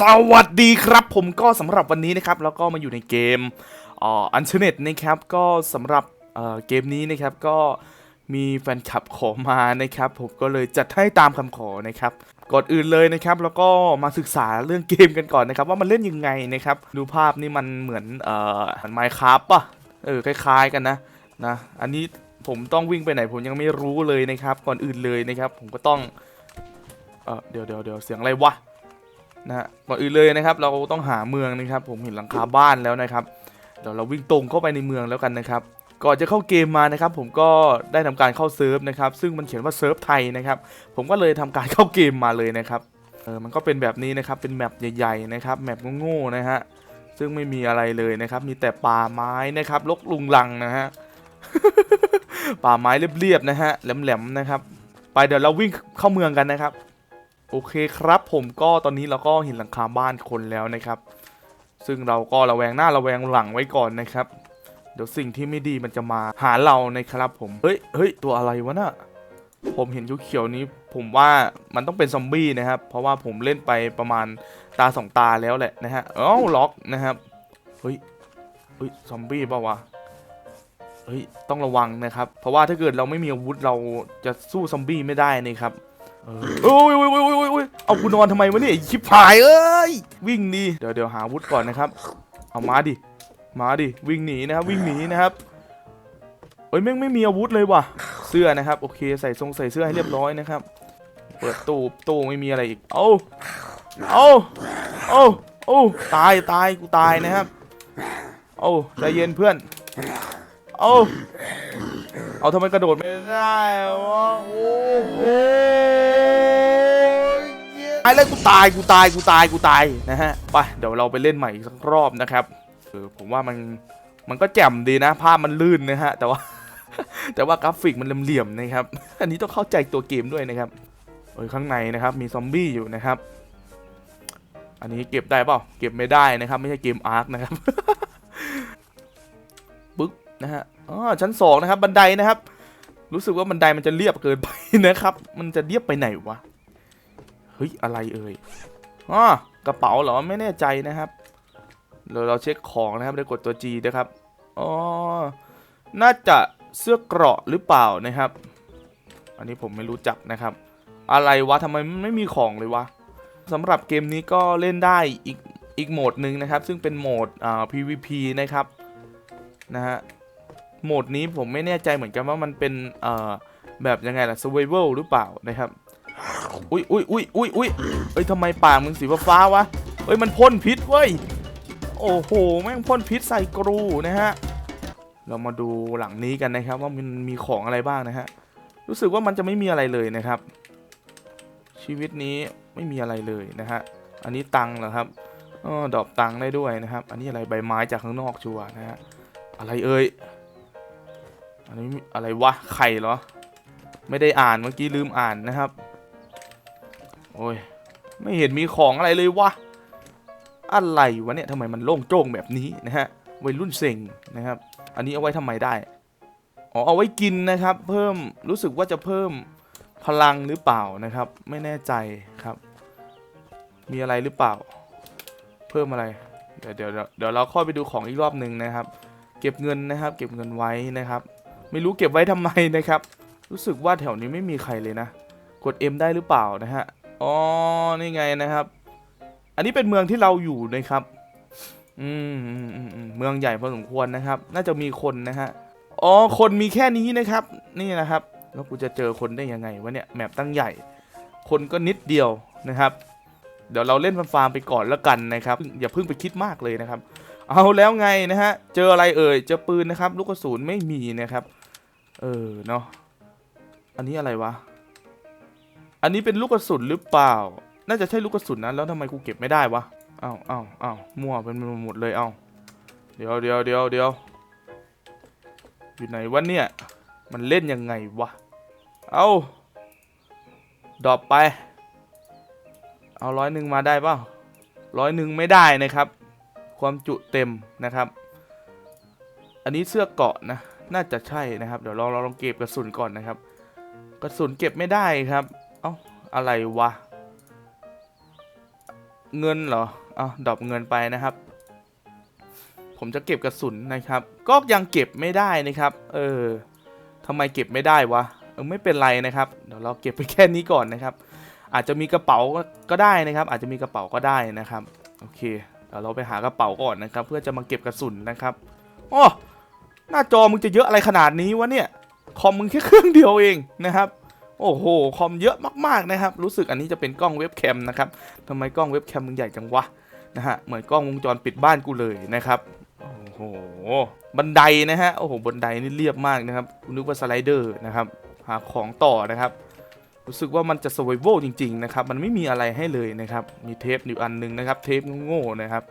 สวัสดีครับผมก็สำหรับวันนี้นะครับแล้วก็มาอยู่ในเกมอ่ออันเชเน็ตนะครับก็สำหรับเเกมนี้นะครับก็มีแฟนคลับขอมานะครับ ผมก็เลยจัดให้ตามคำขอนะครับก่อนอื่นเลยนะครับ แล้วก็มาศึกษาเรื่องเกมกันก่อนนะครับ ว่ามันเล่นยังไงนะครับ ดูภาพนี่มันเหมือนเอ่อไมค์ครับป่ะเออคล้ายๆกันนะนะอันนี้ผมต้องวิ่งไปไหนผมยังไม่รู้เลยนะครับ ก่อนอื่นเลยนะครับ ผมก็ต้องเออเดี๋ยวเดี๋ยวเดี๋ยวเสียงอะไรวะ นะฮะก่อนอื่นเลยนะครับ เราต้องหาเมืองนะครับ ผมเห็นหลังคาบ้านแล้วนะครับเดี๋ยวเราวิ่งตรงเข้าไปในเมืองแล้วกันนะครับก่อนจะเข้าเกมมานะครับ ผมก็ได้ทำการเข้าเซิร์ฟนะครับ ซึ่งมันเขียนว่าเซิร์ฟไทยนะครับ ผมก็เลยทำการเข้าเกมมาเลยนะครับเออมันก็เป็นแบบนี้นะครับ เป็นแมปใหญ่ ๆ นะครับ แมปโง่ๆนะฮะ ซึ่งไม่มีอะไรเลยนะครับ มีแต่ป่าไม้นะครับลกลุงลังนะฮะ ป่าไม้เรียบๆนะฮะ แหลมๆนะครับ ไปเดี๋ยวเราวิ่งเข้าเมืองกันนะครับ โอเคครับผมก็ตอนนี้เราก็เห็นหลังคาบ้านคนแล้วนะครับ ซึ่งเราก็ระแวงหน้าระแวงหลังไว้ก่อนนะครับ เดี๋ยวสิ่งที่ไม่ดีมันจะมาหาเรานะครับผมเฮ้ยเฮ้ยตัวอะไรวะน่ะผมเห็นเขียวๆนี้ ผมว่ามันต้องเป็นซอมบี้นะครับ เพราะว่าผมเล่นไปประมาณตาสองตาแล้วแหละนะฮะเอ้าล็อกนะครับเฮ้ยเฮ้ยซอมบี้ป่าวะเฮ้ยต้องระวังนะครับ เพราะว่าถ้าเกิดเราไม่มีอาวุธเราจะสู้ซอมบี้ไม่ได้นะครับ โอ้ยโอ้ยโอ้ยโอ้ยโอ้ยเอากูนอนทำไมวะเนี่ยไอ้ชิบหายเอ้ยวิ่งดีเดี๋ยวเดี๋ยวหาอาวุธก่อนนะครับ เอามาดิมาดิวิ่งหนีนะครับวิ่งหนีนะครับเอ้ยแม่งไม่มีอาวุธเลยว่ะ เสื้อนะครับโอเคใส่ทรงใส่เสื้อให้เรียบร้อยนะครับ เปิดตู้ตู้ไม่มีอะไรอีกเอาเอาเอาเอาตายตายกูตายนะครับเอาใจเย็นเพื่อนเอา เอาทำไมกระโดดไม่ได้วะโอ้โหตายแล้วกูตายกูตายกูตายกูตายนะฮะไปเดี๋ยวเราไปเล่นใหม่อีกสักรอบนะครับเออผมว่ามันมันก็แจ่มดีนะ ภาพมันลื่นนะฮะ แต่ว่า แต่ว่ากราฟิกมันเหลี่ยมๆนะครับ อันนี้ต้องเข้าใจตัวเกมด้วยนะครับเออข้างในนะครับมีซอมบี้อยู่นะครับ อันนี้เก็บได้เปล่าเก็บไม่ได้นะครับ ไม่ใช่เกมอาร์คนะครับ นะฮะอ๋อชั้นสองนะครับ บันไดนะครับ รู้สึกว่าบันไดมันจะเรียบเกินไปนะครับ มันจะเรียบไปไหนวะ เฮ้ย อะไรเอ่ยอ๋อกระเป๋าเหรอ ไม่แน่ใจนะครับเดี๋ยวเราเช็คของนะครับได้กดตัว G นะครับ อ๋อ น่าจะเสื้อเกราะหรือเปล่านะครับ อันนี้ผมไม่รู้จักนะครับ อะไรวะทำไมไม่มีของเลยวะสำหรับเกมนี้ก็เล่นได้อีกอีกโหมดหนึ่งนะครับ ซึ่งเป็นโหมดอ่า PVP นะครับ นะฮะ โหมดนี้ผมไม่แน่ใจเหมือนกันว่ามันเป็นเอ่อแบบยังไงล่ะ survival หรือเปล่านะครับ อุ้ยอุ้ยอุ้ยอุ้ยอุ้ยเอ้ยทำไมป่ามึงสีฟ้าวะเอ้ยมันพ่นพิษเว้ย โอ้โห แม่งพ่นพิษใส่กรูนะฮะ เรามาดูหลังนี้กันนะครับ ว่ามันมีของอะไรบ้างนะฮะ รู้สึกว่ามันจะไม่มีอะไรเลยนะครับ ชีวิตนี้ไม่มีอะไรเลยนะฮะ อันนี้ตังค์เหรอครับอ๋อดอกตังค์ได้ด้วยนะครับ อันนี้อะไรใบไม้จากข้างนอกชัวร์นะฮะ อะไรเอ่ย อันนี้อะไรวะไข่เหรอ ไม่ได้อ่านเมื่อกี้ลืมอ่านนะครับ โอ้ย ไม่เห็นมีของอะไรเลยวะ อะไรวะเนี่ยทำไมมันโล่งโจ้งแบบนี้นะฮะวัยรุ่นเซ็งนะครับ อันนี้เอาไว้ทำไมได้ อ๋อ เอาไว้กินนะครับ เพิ่ม รู้สึกว่าจะเพิ่มพลังหรือเปล่านะครับ ไม่แน่ใจครับ มีอะไรหรือเปล่า เพิ่มอะไร เดี๋ยวเดี๋ยวเดี๋ยวเราค่อยไปดูของอีกรอบหนึ่งนะครับ เก็บเงินนะครับ เก็บเงินไว้นะครับ ไม่รู้เก็บไว้ทำไมนะครับ รู้สึกว่าแถวนี้ไม่มีใครเลยนะ กด M ได้หรือเปล่านะฮะ อ๋อ นี่ไงนะครับ อันนี้เป็นเมืองที่เราอยู่นะครับอืมอืมอืมเมืองใหญ่พอสมควรนะครับ น่าจะมีคนนะฮะ อ๋อ คนมีแค่นี้นะครับ นี่นะครับ แล้วกูจะเจอคนได้ยังไงวะเนี่ย แมปตั้งใหญ่ คนก็นิดเดียวนะครับ เดี๋ยวเราเล่นฟาร์มไปก่อนแล้วกันนะครับ อย่าเพิ่งไปคิดมากเลยนะครับเอาแล้วไงนะฮะ เจออะไรเอ่ย เจอปืนนะครับ ลูกกระสุนไม่มีนะครับ เออเนาะอันนี้อะไรวะ อันนี้เป็นลูกกระสุนหรือเปล่า น่าจะใช่ลูกกระสุนนะแล้วทำไมกูเก็บไม่ได้วะเอ้าวอ้าวอ้ามั่วเป็นหมดเลยเอ้าเดี๋ยวเดี๋ยวเดี๋ยวเดี๋ยวอยู่ไหนวะเนี่ย มันเล่นยังไงวะ เอาดรอปไป เอาร้อยหนึ่งมาได้เปล่าร้อยหนึ่งไม่ได้นะครับ ความจุเต็มนะครับ อันนี้เสื้อเกาะนะ น่าจะใช่นะครับ เดี๋ยวเราเราลองเก็บกระสุนก่อนนะครับ กระสุนเก็บไม่ได้ครับ เอ้าอะไรวะ เงินเหรออะดรอปเงินไปนะครับ ผมจะเก็บกระสุนนะครับ ก็ยังเก็บไม่ได้นะครับ เออทำไมเก็บไม่ได้วะเออไม่เป็นไรนะครับ เดี๋ยวเราเก็บไปแค่นี้ก่อนนะครับ อาจจะมีกระเป๋าก็ได้นะครับ อาจจะมีกระเป๋าก็ได้นะครับ โอเค เดี๋ยวเราไปหากระเป๋าก่อนนะครับ เพื่อจะมาเก็บกระสุนนะครับอ๋อ หน้าจอมึงจะเยอะอะไรขนาดนี้วะเนี่ย คอมมึงแค่เครื่องเดียวเองนะครับ โอ้โห คอมเยอะมากๆนะครับ รู้สึกอันนี้จะเป็นกล้องเว็บแคมนะครับทำไมกล้องเว็บแคมมึงใหญ่จังวะนะฮะ เหมือนกล้องวงจรปิดบ้านกูเลยนะครับ โอ้โห บันไดนะฮะ โอ้โห บันไดนี่เรียบมากนะครับนึกว่าสไลเดอร์นะครับ หาของต่อนะครับ รู้สึกว่ามันจะ survival จริงๆนะครับ มันไม่มีอะไรให้เลยนะครับ มีเทปอยู่อันหนึงนะครับ เทปโง่ๆนะครับ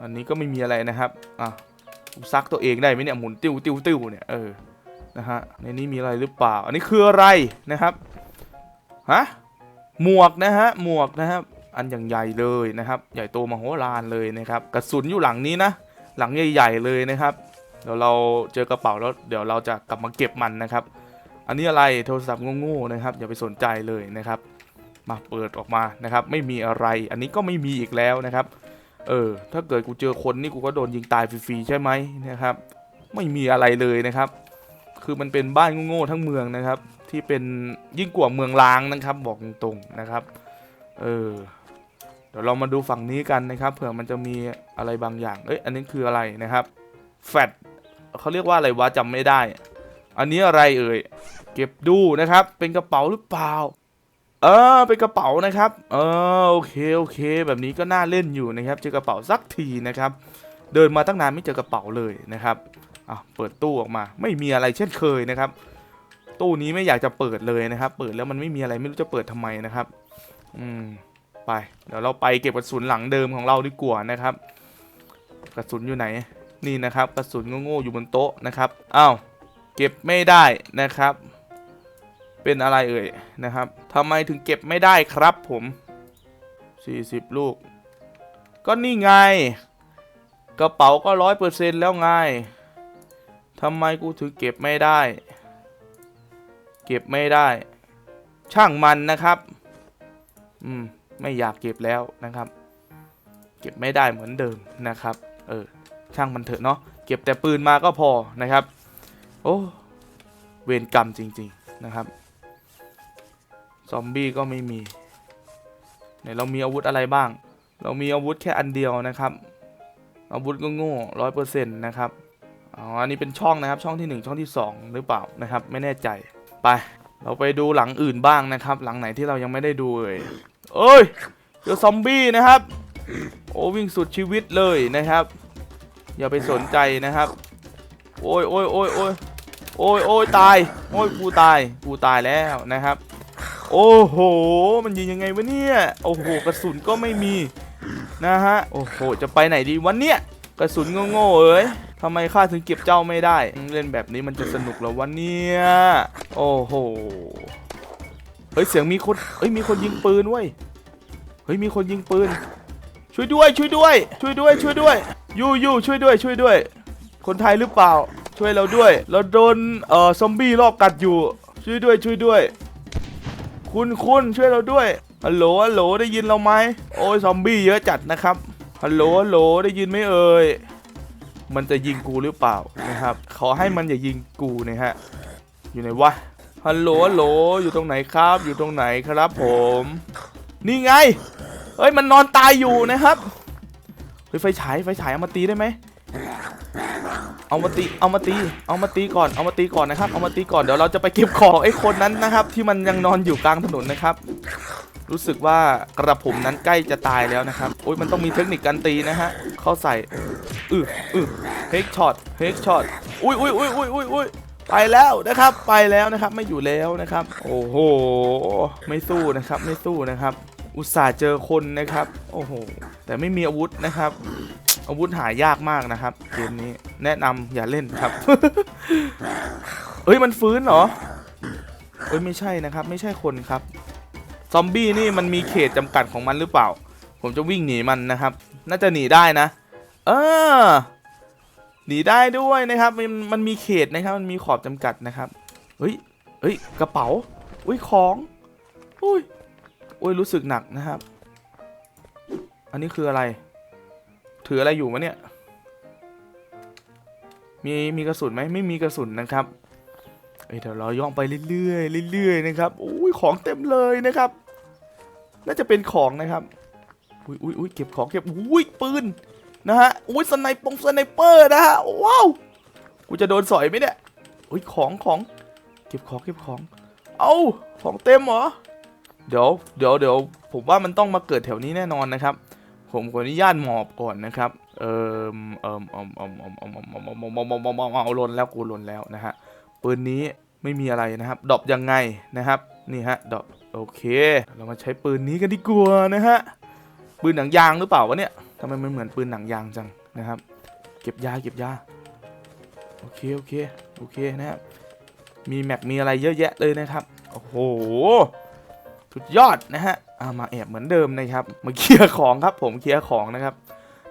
อันนี้ก็ไม่มีอะไรนะครับ อะ ซักตัวเองได้ไหมเนี่ยหมุนติ้วติ้วติ้วเนี่ยเออนะฮะในนี้มีอะไรหรือเปล่า อันนี้คืออะไรนะครับฮะหมวกนะฮะหมวกนะครับอันอย่างใหญ่เลยนะครับ ใหญ่โตมโหฬารเลยนะครับ กระสุนอยู่หลังนี้นะ หลังใหญ่ๆเลยนะครับ เดี๋ยวเราเจอกระเป๋าแล้วเดี๋ยวเราจะกลับมาเก็บมันนะครับ อันนี้อะไรโทรศัพท์โง่ๆนะครับ อย่าไปสนใจเลยนะครับ มาเปิดออกมานะครับ ไม่มีอะไร อันนี้ก็ไม่มีอีกแล้วนะครับ เออ ถ้าเกิดกูเจอคนนี่กูก็โดนยิงตายฟรีๆใช่ไหมนะครับ ไม่มีอะไรเลยนะครับ คือมันเป็นบ้านโง่ๆทั้งเมืองนะครับ ที่เป็นยิ่งกว่าเมืองล้างนะครับ บอกตรงๆนะครับ เออ เดี๋ยวเรามาดูฝั่งนี้กันนะครับ เผื่อมันจะมีอะไรบางอย่าง เอ้ย อันนี้คืออะไรนะครับ แฟดเขาเรียกว่าอะไรวะจำไม่ได้ อันนี้อะไรเอ่ย เก็บดูนะครับ เป็นกระเป๋าหรือเปล่า เออเป็นกระเป๋านะครับ เออโอเคโอเค แบบนี้ก็น่าเล่นอยู่นะครับ เจอกระเป๋าสักทีนะครับ เดินมาตั้งนานไม่เจอกระเป๋าเลยนะครับอะเปิดตู้ออกมา ไม่มีอะไรเช่นเคยนะครับ ตู้นี้ไม่อยากจะเปิดเลยนะครับ เปิดแล้วมันไม่มีอะไรไม่รู้จะเปิดทำไมนะครับ อืมไป เดี๋ยวเราไปเก็บกระสุนหลังเดิมของเราดีกว่านะครับ กระสุนอยู่ไหน นี่นะครับ กระสุนโง่ๆอยู่บนโต๊ะนะครับอ้าวเก็บไม่ได้นะครับ เป็นอะไรเอ่ยนะครับทำไมถึงเก็บไม่ได้ครับผม 40 ลูก ก็นี่ไง กระเป๋าก็ร้อยเปอร์เซ็นต์แล้วไงทำไมกูถึงเก็บไม่ได้ เก็บไม่ได้ ช่างมันนะครับ อืม ไม่อยากเก็บแล้วนะครับ เก็บไม่ได้เหมือนเดิมนะครับ เออ ช่างมันเถอะเนาะ เก็บแต่ปืนมาก็พอนะครับ โอ้ เวรกรรมจริง ๆ นะครับ ซอมบี้ก็ไม่มีไหนเรามีอาวุธอะไรบ้าง เรามีอาวุธแค่อันเดียวนะครับ อาวุธก็โง่ร้อยเปอร์เซ็นต์นะครับอ๋ออันนี้เป็นช่องนะครับช่องที่หนึ่งช่องที่สองหรือเปล่านะครับ ไม่แน่ใจไป เราไปดูหลังอื่นบ้างนะครับ หลังไหนที่เรายังไม่ได้ดูเลยเอ้ยเจอซอมบี้นะครับ โอ้วิ่งสุดชีวิตเลยนะครับ อย่าไปสนใจนะครับ โอ้ยโอ้ยโอ้ยโอ้ยโอ้ยโอ้ยตายโอ้ยกูตายกูตายแล้วนะครับ โอ้โห มันยิงยังไงวะเนี่ย โอ้โห กระสุนก็ไม่มีนะฮะ โอ้โห จะไปไหนดีวันเนี้ย กระสุนโง่ๆเอ้ยทำไมข้าถึงเก็บเจ้าไม่ได้ เล่นแบบนี้มันจะสนุกหรอวันเนี้ย โอ้โห เฮ้ย เสียงมีคน เฮ้ย มีคนยิงปืนเว้ย เฮ้ย มีคนยิงปืน ช่วยด้วย ช่วยด้วย ช่วยด้วย ช่วยด้วย ยูยูช่วยด้วย ช่วยด้วย คนไทยหรือเปล่า ช่วยเราด้วย เราโดน เอ่อ ซอมบี้รอบกัดอยู่ ช่วยด้วย ช่วยด้วย คุณคุณช่วยเราด้วยฮัลโหลฮัลโหลได้ยินเราไหมโอ้ยซอมบี้เยอะจัดนะครับฮัลโหลฮัลโหลได้ยินไหมเอ่ยมันจะยิงกูหรือเปล่านะครับ ขอให้มันอย่ายิงกูนะฮะอยู่ไหนวะฮัลโหลฮัลโหลอยู่ตรงไหนครับ อยู่ตรงไหนครับผม นี่ไงเฮ้ยมันนอนตายอยู่นะครับเฮ้ยไฟฉายไฟฉายเอามาตีได้ไหม เอามาตี เอามาตี เอามาตีก่อน เอามาตีก่อนนะครับ เอามาตีก่อน เดี๋ยวเราจะไปเก็บของไอ้คนนั้นนะครับ ที่มันยังนอนอยู่กลางถนนนะครับ รู้สึกว่ากระผมนั้นใกล้จะตายแล้วนะครับ โอ้ยมันต้องมีเทคนิคการตีนะฮะ เข้าใส่ อืออือเฮกช็อต เฮกช็อต อุ้ยอุ้ยอุ้ยอุ้ยอุ้ยอุ้ยไปแล้วนะครับ ไปแล้วนะครับ ไม่อยู่แล้วนะครับ โอ้โห ไม่สู้นะครับ ไม่สู้นะครับ อุตส่าห์เจอคนนะครับ โอ้โห แต่ไม่มีอาวุธนะครับ อาวุธหายากมากนะครับ เกมนี้แนะนำอย่าเล่นครับเฮ้ยมันฟื้นเหรอ เอ้ยไม่ใช่นะครับ ไม่ใช่คนครับ ซอมบี้นี่มันมีเขตจำกัดของมันหรือเปล่า ผมจะวิ่งหนีมันนะครับ น่าจะหนีได้นะ เออ หนีได้ด้วยนะครับ มันมันมีเขตนะครับ มันมีขอบจำกัดนะครับ เฮ้ย เฮ้ย กระเป๋า อุ้ยของ อุ้ย อุ้ยรู้สึกหนักนะครับ อันนี้คืออะไร ถืออะไรอยู่วะเนี่ย มีมีกระสุนไหมไม่มีกระสุนนะครับเอ้เดี๋ยวเราย่องไปเรื่อยๆเรื่อยๆนะครับอุ้ยของเต็มเลยนะครับ น่าจะเป็นของนะครับอุ้ยอุ้ยอุ้ยเก็บของเก็บอุ้ยปืนนะฮะอุ้ยสไนปงสไนเปอร์นะฮะว้าวกูจะโดนสอยไหมเนี่ยอุ้ยของของ เก็บของเก็บของ เอาของเต็มเหรอ เดี๋ยวเดี๋ยวเดี๋ยวผมว่ามันต้องมาเกิดแถวนี้แน่นอนนะครับ ผมขออนุญาตหมอบก่อนนะครับ เอิมเอิมเอิมเอิมเอิมเอิมเอิมเอิมเอิมเอิมเอิมเอิมเอิมเอิมเอาลนแล้วกูลนแล้วนะฮะปืนนี้ไม่มีอะไรนะครับดรอปยังไงนะครับนี่ฮะดรอปโอเค เรามาใช้ปืนนี้กันดีกว่านะฮะปืนหนังยางหรือเปล่าวะเนี่ยทำไมมันเหมือนปืนหนังยางจังนะครับ เก็บยาเก็บยาโอเคโอเคโอเคนะครับมีแม็กมีอะไรเยอะแยะเลยนะครับโอ้โห สุดยอดนะฮะอามาแอบเหมือนเดิมนะครับ มาเคลียร์ของครับ ผมเคลียร์ของนะครับ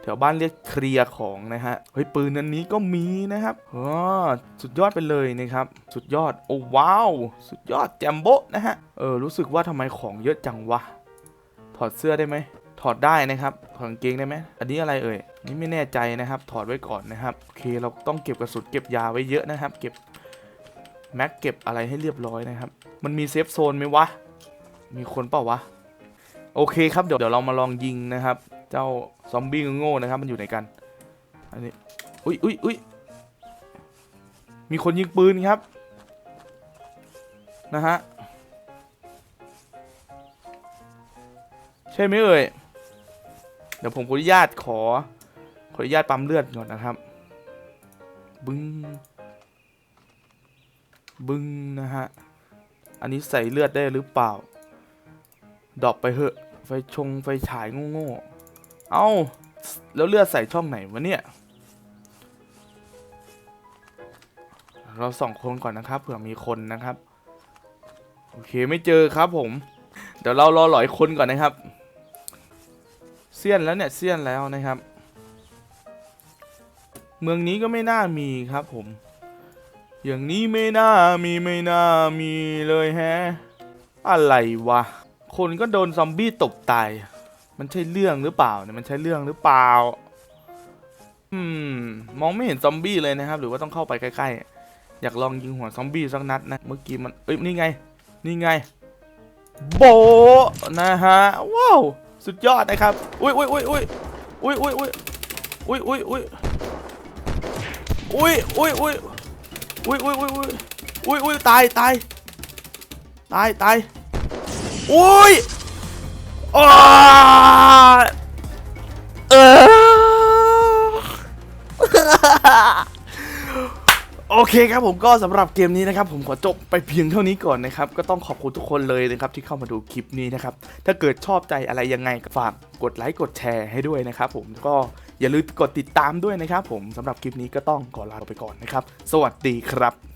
แถวบ้านเรียกเคลียร์ของนะฮะ เฮ้ยปืนอันนี้ก็มีนะครับอ๋อสุดยอดไปเลยนะครับ สุดยอด โอ้ว้าว สุดยอดแจมโบะนะฮะ เออรู้สึกว่าทำไมของเยอะจังวะ ถอดเสื้อได้ไหม ถอดได้นะครับ ถอดกางเกงได้ไหม อันนี้อะไรเอ่ย นี่ไม่แน่ใจนะครับ ถอดไว้ก่อนนะครับ โอเค เราต้องเก็บกระสุนเก็บยาไว้เยอะนะครับ เก็บแม็กเก็บอะไรให้เรียบร้อยนะครับ มันมีเซฟโซนไหมวะ มีคนเปล่าวะ โอเคครับเดี๋ยวเดี๋ยวเรามาลองยิงนะครับ เจ้าซอมบี้โง่นะครับ มันอยู่ไหนกัน อันนี้ อุ้ยอุ้ยอุ้ยมีคนยิงปืนครับ นะฮะ ใช่ไหมเอ่ย เดี๋ยวผมขออนุญาตขอ ขออนุญาตปั๊มเลือดก่อนนะครับ บึ้ง บึ้งนะฮะ อันนี้ใส่เลือดได้หรือเปล่า ดรอปไปเหอะ ไฟชงไฟฉายโง่ๆเอ้า แล้วเลือดใส่ช่องไหนวะเนี่ย เราสองคนก่อนนะครับ เผื่อมีคนนะครับ โอเคไม่เจอครับผม เดี๋ยวเรารอหลอยคนก่อนนะครับเซียนแล้วเนี่ยเซียนแล้วนะครับ เมืองนี้ก็ไม่น่ามีครับผม อย่างนี้ไม่น่ามีไม่น่ามีเลยแฮะอะไรวะ คนก็โดนซอมบี้ตบตาย มันใช่เรื่องหรือเปล่าเนี่ยมันใช่เรื่องหรือเปล่า อืม มองไม่เห็นซอมบี้เลยนะครับ หรือว่าต้องเข้าไปใกล้ๆ อยากลองยิงหัวซอมบี้สักนัดนะ เมื่อกี้มัน เอ้ย นี่ไง นี่ไง โบนะฮะ ว้าว สุดยอดนะครับ อุ้ยอุ้ยอุ้ยอุ้ยอุ้ยอุ้ยอุ้ยอุ้ยอุ้ยอุ้ยอุ้ยอุ้ยอุ้ยอุ้ยอุ้ยอุ้ยอุ้ยอุ้ยอุ้ยตายตายตายตาย อุ้ยอ้าเออโอเคครับผมก็สำหรับเกมนี้นะครับผมขอจบไปเพียงเท่านี้ก่อนนะครับ ก็ต้องขอบคุณทุกคนเลยนะครับที่เข้ามาดูคลิปนี้นะครับ ถ้าเกิดชอบใจอะไรยังไงก็ฝากกดไลค์กดแชร์ให้ด้วยนะครับผมก็อย่าลืมกดติดตามด้วยนะครับผมสำหรับคลิปนี้ก็ต้องขอลาไปก่อนนะครับ สวัสดีครับ